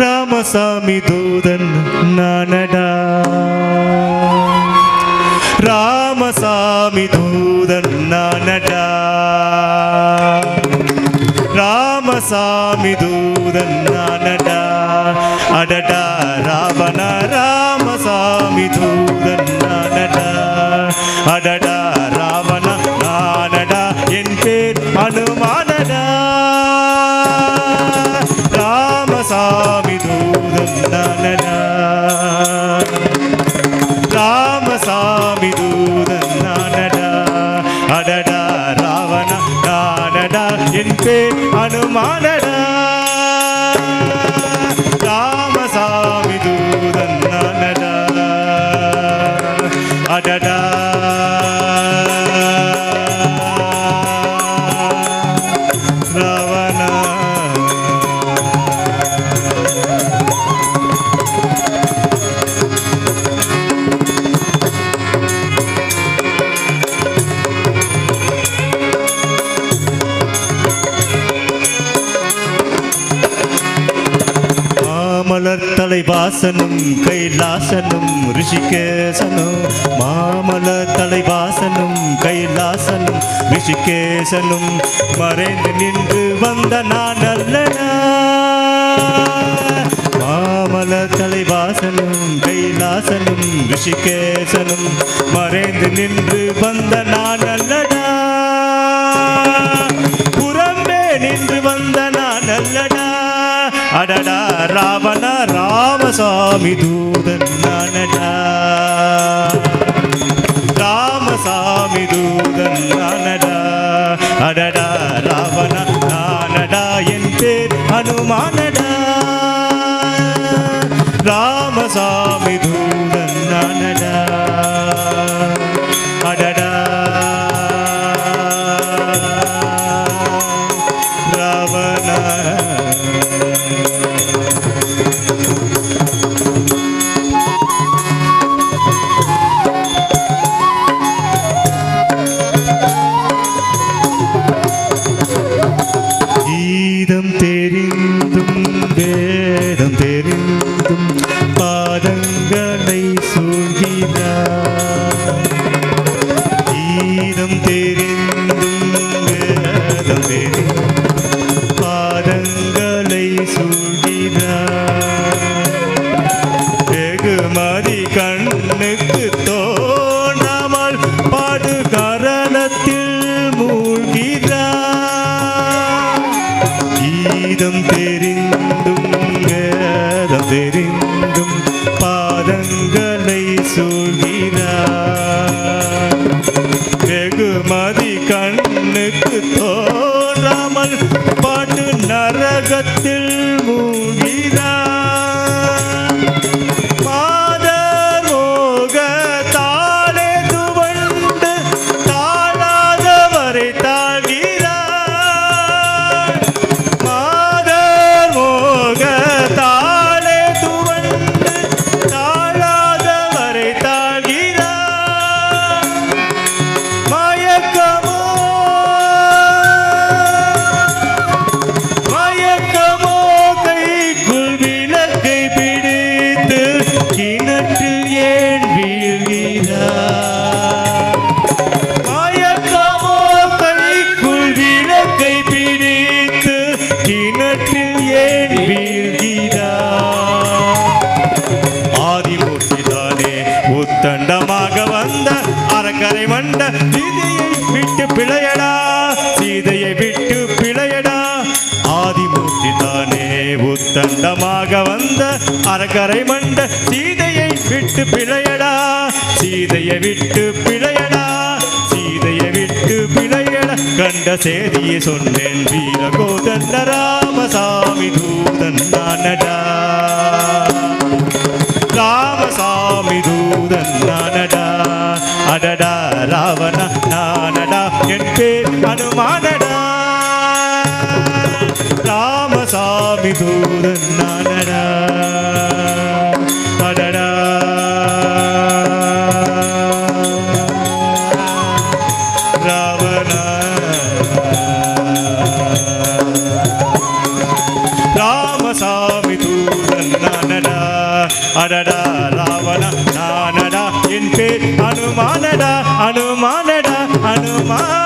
ராமசாமி தூதன் நானடா ராமசாமி தூதன் நானடா ராமசாமி தூதன் நானடா அடடா ராவண ராமசாமி தூதன் நானடா அடடா நானடா என் பேர் அனுமானடா மாமலர் தலைவாசனும் கைலாசனும் ரிஷிகேசனும் மாமல தலைவாசனும் கைலாசனும் ரிஷிகேசனும் மறைந்து நின்று வந்த நான் அல்லனா? மாமல தலைவாசனும் கைலாசனும் ரிஷிகேசனும் மறைந்து நின்று வந்த நான் அல்லடா புறம்பே நின்று வந்த நான் அல்லடா அடடா ராவ ராமசாமி தூதன் நானடா ராமசாமி தூதன் நானடா அடடா ராவண நானடா என் பேர் அனுமானடா வேடம் தெரிந்தும் பாதங்களை சூழ்கிறார். கீதம் தெரிந்தும் வேடம் தெரிந்தும் பாதங்களை சூழ்கிறார் வெகுமதி கண்ணுக்கு தோறாமல் பாட்டு நரகத்தில் மூழ்கிறார் மாதர் மோக தாளே துவண்டு தாழாதவரை தாழ்கிறார் கிணற்றில் ஏன் வீழ்கிறார். ஆதிமூர்த்திதானே உத்தண்டமாக வந்த அறக்கரை மண்ட சீதையை விட்டு பிழையடா சீதையை விட்டு பிழையடா. ஆதிமூர்த்தி தானே உத்தண்டமாக வந்த அறக்கரை மண்ட சீதையை விட்டு பிழையடா. சீதையை விட்டு பிழையடா சீதையை விட்டு பிழையடா கண்ட சேதியை சொன்னேன். வீரகோதண்ட ராமசாமி தூதன் நானடா. ராமசாமி தூதன் நானடா. அடடா ராவண நானடா. என் பேர் அனுமானடா. ராமசாமி தூதன் நானடா. அடடா ராவணா நானடா என் பேர் அனுமானடா அனுமானடா அனுமான